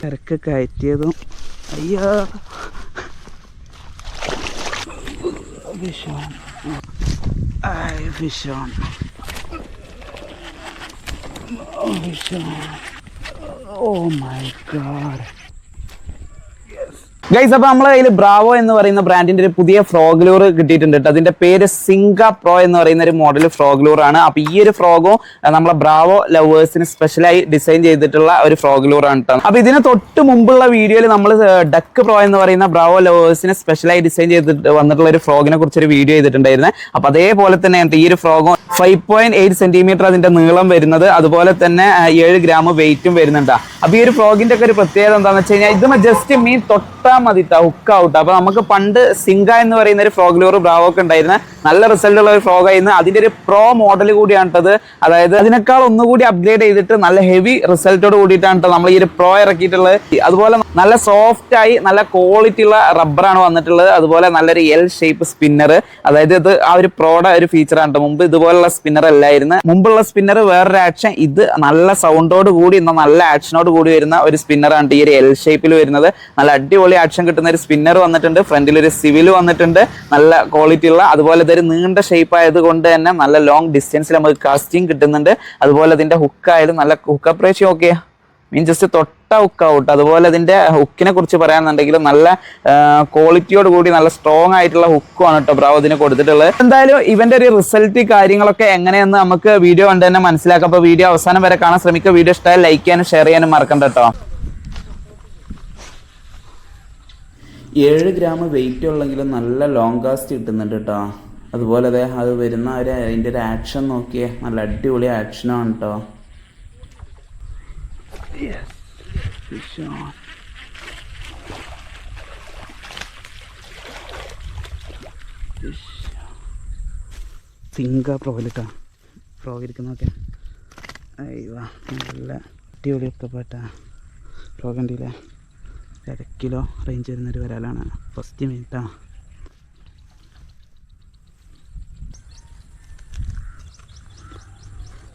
തിരക്ക് കയറ്റിയതും അയ്യോ fish on fish on fish on oh my god guys അപ്പൊ നമ്മളെ കയ്യിൽ ബ്രാവോ എന്ന് പറയുന്ന ബ്രാൻഡിന്റെ ഒരു പുതിയ ഫ്രോഗ്ലൂർ കിട്ടിയിട്ടുണ്ട് കേട്ടോ അതിന്റെ പേര് സിംഗ പ്രോ എന്ന് പറയുന്ന ഒരു മോഡൽ ഫ്രോഗ്ലൂർ ആണ്. അപ്പൊ ഈ ഒരു ഫ്രോഗോ നമ്മളെ ബ്രാവോ ലവേഴ്സിന് സ്പെഷ്യലായി ഡിസൈൻ ചെയ്തിട്ടുള്ള ഒരു ഫ്രോഗ്ലൂർ ആണ് കേട്ടോ അപ്പൊ ഇതിന് തൊട്ട് മുമ്പുള്ള വീഡിയോയിൽ നമ്മൾ ഡക്ക് പ്രോ എന്ന് പറയുന്ന ബ്രാവോ ലവേഴ്സിന് സ്പെഷ്യലായി ഡിസൈൻ ചെയ്തിട്ട് വന്നിട്ടുള്ള ഒരു ഫ്രോഗിനെ കുറിച്ച് ഒരു വീഡിയോ ചെയ്തിട്ടുണ്ടായിരുന്നു. അപ്പൊ അതേപോലെ തന്നെ ഈ ഒരു ഫ്രോഗോ ഫൈവ് പോയിന്റ് എയ്റ്റ് സെന്റിമീറ്റർ അതിന്റെ നീളം വരുന്നത് അതുപോലെ തന്നെ ഏഴ് ഗ്രാം വെയിറ്റും വരുന്നുണ്ട് അപ്പൊ ഈ ഒരു ഫ്രോഗിന്റെ ഒക്കെ ഒരു പ്രത്യേകത എന്താണെന്ന് വെച്ച് കഴിഞ്ഞാൽ ഇത് ജസ്റ്റ് മീൻ തൊട്ടാ മതി ഹുക്ക് ഔട്ട് അപ്പൊ നമുക്ക് പണ്ട് സിങ്ക എന്ന് പറയുന്ന ഒരു ഫ്രോഗ്ലൂർ ബ്രാവോ ഒക്കെ ഉണ്ടായിരുന്ന. നല്ല റിസൾട്ട് ഉള്ള ഒരു ഫ്രോഗ് ആയിരുന്നു. അതിന്റെ ഒരു പ്രോ മോഡൽ കൂടിയാണ് അതായത് അതിനേക്കാൾ ഒന്നുകൂടി അപ്ഗ്രേഡ് ചെയ്തിട്ട് നല്ല ഹെവി റിസൾട്ടോട് കൂടിയിട്ടാണ് നമ്മൾ ഈ ഒരു പ്രോ ഇറക്കിയിട്ടുള്ളത്. അതുപോലെ നല്ല സോഫ്റ്റ് ആയി നല്ല ക്വാളിറ്റി ഉള്ള റബ്ബറാണ് വന്നിട്ടുള്ളത്. അതുപോലെ നല്ലൊരു എൽ ഷേപ്പ് സ്പിന്നർ അതായത് ഇത് ആ ഒരു പ്രോയുടെ ഒരു ഫീച്ചറാണ് കേട്ടോ മുമ്പ് ഇതുപോലുള്ള സ്പിന്നർ അല്ലായിരുന്നു. മുമ്പുള്ള സ്പിന്നർ വേറൊരു ആക്ഷൻ ഇത് നല്ല സൗണ്ടോട് കൂടി നല്ല ആക്ഷനോട് കൂടി വരുന്ന ഒരു സ്പിന്നറാണ് ഈ ഒരു എൽ ഷേപ്പിൽ വരുന്നത്. നല്ല അടിപൊളി ആക്ഷൻ കിട്ടുന്ന ഒരു സ്പിന്നർ വന്നിട്ടുണ്ട്. ഫ്രണ്ടിൽ ഒരു സിവിൽ വന്നിട്ടുണ്ട്. നല്ല ക്വാളിറ്റി ഉള്ള അതുപോലെ ഇതൊരു നീണ്ട ഷേപ്പ് ആയതുകൊണ്ട് തന്നെ നല്ല ലോങ് ഡിസ്റ്റൻസിൽ നമുക്ക് കാസ്റ്റിംഗ് കിട്ടുന്നുണ്ട്. അതുപോലെ ഇതിന്റെ ഹുക്ക് ആയാലും നല്ല ഹുക്കപ്പ് റേഷ്യോ ഓക്കെ മീൻ ജസ്റ്റ് തൊട്ട ഹുക്ക് ഔട്ട് അതുപോലെ ഇതിന്റെ ഹുക്കിനെ കുറിച്ച് പറയാന്നുണ്ടെങ്കിൽ നല്ല ക്വാളിറ്റിയോട് കൂടി നല്ല സ്ട്രോങ് ആയിട്ടുള്ള ഹുക്കുമാണ് കേട്ടോ ബ്രാവോ ഇതിന് കൊടുത്തിട്ടുള്ളത്. എന്തായാലും ഇവന്റെ ഒരു റിസൾട്ട് കാര്യങ്ങളൊക്കെ എങ്ങനെയെന്ന് നമുക്ക് വീഡിയോ കണ്ട് തന്നെ മനസ്സിലാക്കാം. അപ്പൊ വീഡിയോ അവസാനം വരെ കാണാൻ ശ്രമിക്കുക. വീഡിയോ ഇഷ്ടമായി ലൈക്ക് ചെയ്യാനും ഷെയർ ചെയ്യാനും മറക്കണ്ട കേട്ടോ ഏഴ് ഗ്രാം വെയിറ്റ് ഉള്ളെങ്കിലും നല്ല ലോങ് കാസ്റ്റ് കിട്ടുന്നുണ്ട് കേട്ടോ അതുപോലെ അതെ അത് വരുന്ന ഒരു അതിന്റെ ഒരു ആക്ഷൻ നോക്കിയേ. നല്ല അടിപൊളി ആക്ഷനാണ് കേട്ടോ സിംഗ പ്രോയിലിട്ടാ പ്രോ അയ്യോ നല്ല അടിപൊളി ഒക്കെ പ്രോ കണ്ടില്ലേ? അര കിലോ റേഞ്ച് വരുന്നൊരു വരാലാണ്. ഫസ്റ്റ് മിനിറ്റാ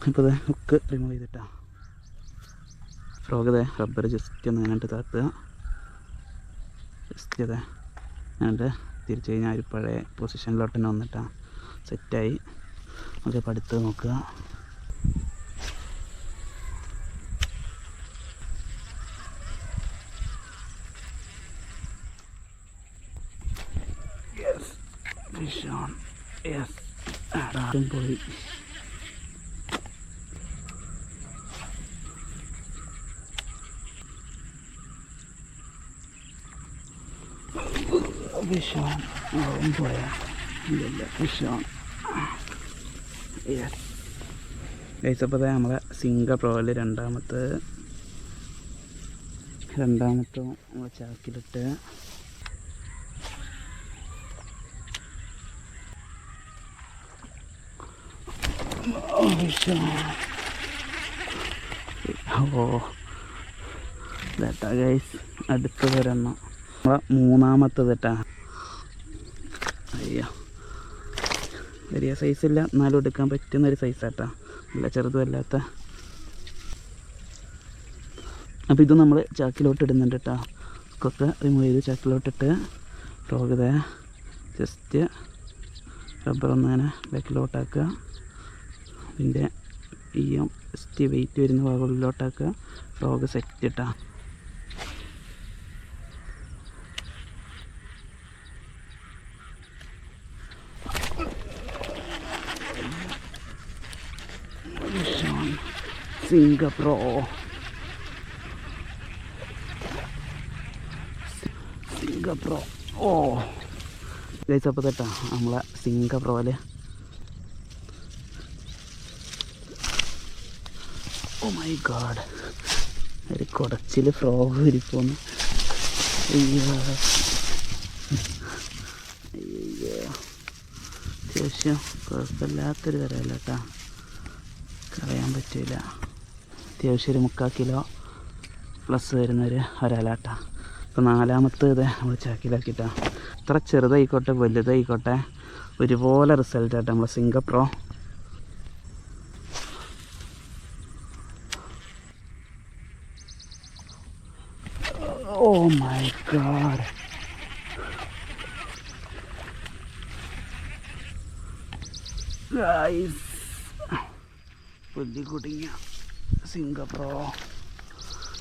ഇപ്പോൾ ഇത് ഹുക്ക് റിമൂവ് ചെയ്തിട്ടാ. ഫ്രോഗ് ഇതേ റബ്ബർ ജസ്റ്റ് ഒന്ന് അങ്ങോട്ട് താത്തുക. ജസ്റ്റ് അതെ എന്നിട്ട് തിരിച്ചു കഴിഞ്ഞാൽ ഒരു പഴയ പൊസിഷനിലോട്ട് തന്നെ വന്നിട്ടാ. സെറ്റായി നമുക്ക് പഠിത്തം നോക്കുക. ഫിഷ് ഓൺ യെസ് പോയി ഫിഷ് ഓൺ അതും പോയാ ഇല്ല ഫിഷ് ഓൺ യെസ് കഴിച്ചപ്പോൾ നമ്മളെ സിംഗ പ്രോയിൽ രണ്ടാമത്തെ രണ്ടാമത്തെ ചാക്കിലിട്ട് ഓ ഇതാ ഗൈസ് അടുത്ത് വരണം നമ്മളെ മൂന്നാമത്തത് കേട്ടാ അയ്യോ. വലിയ സൈസില്ല എന്നാലും എടുക്കാൻ പറ്റുന്ന ഒരു സൈസാട്ടാ നല്ല ചെറുതുമല്ലാത്ത അപ്പോൾ ഇത് നമ്മൾ ചാക്കിലോട്ട് ഇടുന്നുണ്ട് കേട്ടോ കൊക്കെ റിമൂവ് ചെയ്ത് ചാക്കിലോട്ടിട്ട് ഫ്രോഗത ജസ്റ്റ് റബ്ബർ ഒന്നിങ്ങനെ ബാക്കിലോട്ടാക്കുക അതിന്റെ ഈ ജസ്റ്റ് വെയിറ്റ് വരുന്ന ഭാഗങ്ങളിലോട്ടൊക്കെ ഫ്രോഗ് സെറ്റ് ഇട്ടാ. സിംഗപ്രോ. സിംഗപ്രോ. ഓ. ഗൈസ് അപ്പോൾ തട്ടാ നമ്മളെ സിംഗപ്രോയിൽ ഓ മൈ ഗാഡ് ഒരു കുടച്ചിൽ ഫ്രോഗ് ഇരിക്കുന്നു അയ്യോ. അയ്യോ. അത്യാവശ്യം കുഴപ്പമില്ലാത്തൊരു തരമല്ല കേട്ടോ കളയാൻ പറ്റില്ല അത്യാവശ്യം ഒരു മുക്കാൽ കിലോ പ്ലസ് വരുന്നൊരു ഒരാളാട്ടാ ഇപ്പോൾ നാലാമത്തെ ഇത് നമ്മൾ ചാക്കിലാക്കിയിട്ടാണ് ഇത്ര ചെറുതായിക്കോട്ടെ വലുതായിക്കോട്ടെ ഒരുപോലെ റിസൾട്ടായിട്ട് നമ്മൾ സിംഗപ്രോ ഓ my god. Guys. പുല്ലി കുടുങ്ങിയ സിംഗപ്രോ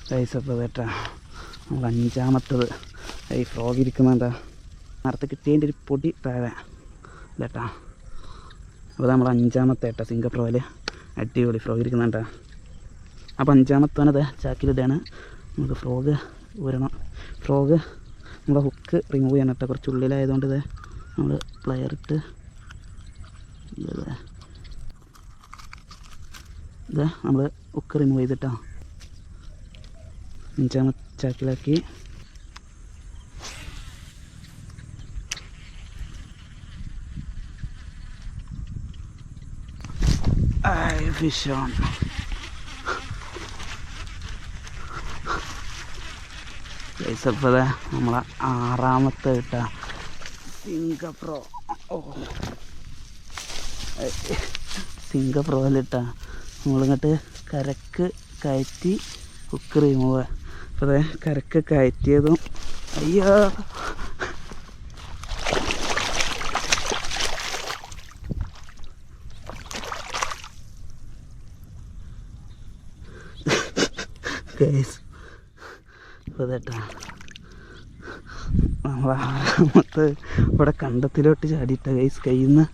ഗൈസ് അപ്പോൾ കേട്ടാ നമ്മൾ അഞ്ചാമത്തത്. ഈ ഫ്രോഗ് ഇരിക്കുന്നുണ്ടാ നേരത്തെ കിട്ടിയതിന്റെ ഒരു പൊടി താഴെ. ഇല്ലേട്ടാ അപ്പോൾ നമ്മൾ അഞ്ചാമത്തെ ഏട്ടാ സിംഗപ്രോയിൽ അടിപൊളി ഫ്രോഗ് ഇരിക്കുന്നുണ്ടാ. അപ്പോൾ അഞ്ചാമത്തവനത് ചാക്കിലിതാണ് നമുക്ക് ഫ്രോഗ് ഊരണം. ഫ്രോഗ് നമ്മുടെ ഹുക്ക് റിമൂവ് ചെയ്യണം കേട്ടോ. കുറച്ച് ഉള്ളിലായതുകൊണ്ട് ഇത് നമ്മൾ ഇത്. ഇത് നമ്മൾ ഹുക്ക് റിമൂവ് ചെയ്തിട്ടാ. അഞ്ചാമ ചാക്കിലാക്കി. ഫിഷ് ഓൺ അപ്പോൾ നമ്മളെ ആറാമത്തെ ഇട്ട സിംഗപ്രോ. ഓ. സിംഗപ്രോയിലിട്ട. നമ്മളിങ്ങോട്ട് കരക്ക് കയറ്റി ഹുക്ക് റിമൂവ് അപ്പോൾ കരക്ക് കയറ്റിയതും. അയ്യോ. ഗൈസ് അപ്പോൾ ഇതേട്ടാ നമ്മൾ ഇവിടെ കണ്ടത്തിലോട്ട് ചാടിയിട്ട ഗൈസ് കയ്യിൽ നിന്ന്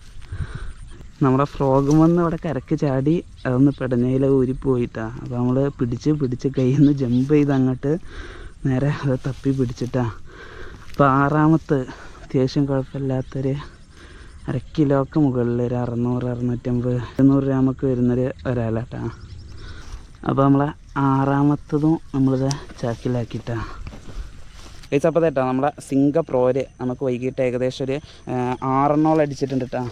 നമ്മുടെ ഫ്രോഗ് വന്ന് ഇവിടെ കരക്ക് ചാടി അതൊന്ന് പെടഞ്ഞയില ഊരിപ്പോയിട്ടാ അപ്പോൾ നമ്മൾ പിടിച്ച് പിടിച്ച് കയ്യിൽ ജമ്പ് ചെയ്ത് അങ്ങോട്ട് നേരെ അത് തപ്പി പിടിച്ചിട്ടാ. അപ്പോൾ ആറാമത്തെ അത്യാവശ്യം കുഴപ്പമില്ലാത്തൊരു അര കിലോക്ക് മുകളിൽ ഒരു അറുന്നൂറ് അറുന്നൂറ്റമ്പത് എഴുന്നൂറ് ഗ്രാമൊക്കെ വരുന്നൊരു ഒരാളാട്ടാ. അപ്പോൾ നമ്മളെ ആറാമത്തതും നമ്മളിത് ചാക്കിലാക്കിയിട്ടാണ് ഏച്ചാ അപ്പോൾ തേട്ടാ നമ്മുടെ സിംഗ പ്രോര് നമുക്ക് വൈകിട്ട് ഏകദേശം ഒരു ആറെണ്ണോളം അടിച്ചിട്ടുണ്ട് കേട്ടോ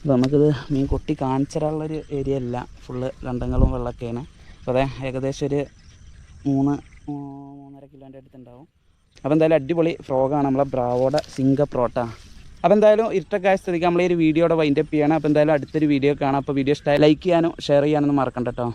അപ്പോൾ നമുക്കിത് മീൻ കൊട്ടി കാണിച്ചിടാനുള്ളൊരു ഏരിയ അല്ല. ഫുള്ള് കണ്ടങ്ങളും വെള്ളമൊക്കെയാണ് അപ്പോൾ അതെ ഏകദേശം ഒരു മൂന്ന് മൂന്നര കിലോന്റെ അടുത്തുണ്ടാവും. അപ്പോൾ എന്തായാലും അടിപൊളി ഫ്രോഗാണ് നമ്മളെ ബ്രാവോടെ സിംഗ പ്രോട്ടാ അപ്പോൾ എന്തായാലും ഇരട്ടക്കായ സ്ഥിതിക്ക് നമ്മൾ ഈ ഒരു വീഡിയോയുടെ വൈൻഡപ്പ് ചെയ്യണം. അപ്പോൾ എന്തായാലും അടുത്തൊരു വീഡിയോ കാണാം. അപ്പോൾ വീഡിയോ ഇഷ്ടമായി ലൈക്ക് ചെയ്യാനും ഷെയർ ചെയ്യാനൊന്നും മറക്കണ്ട കേട്ടോ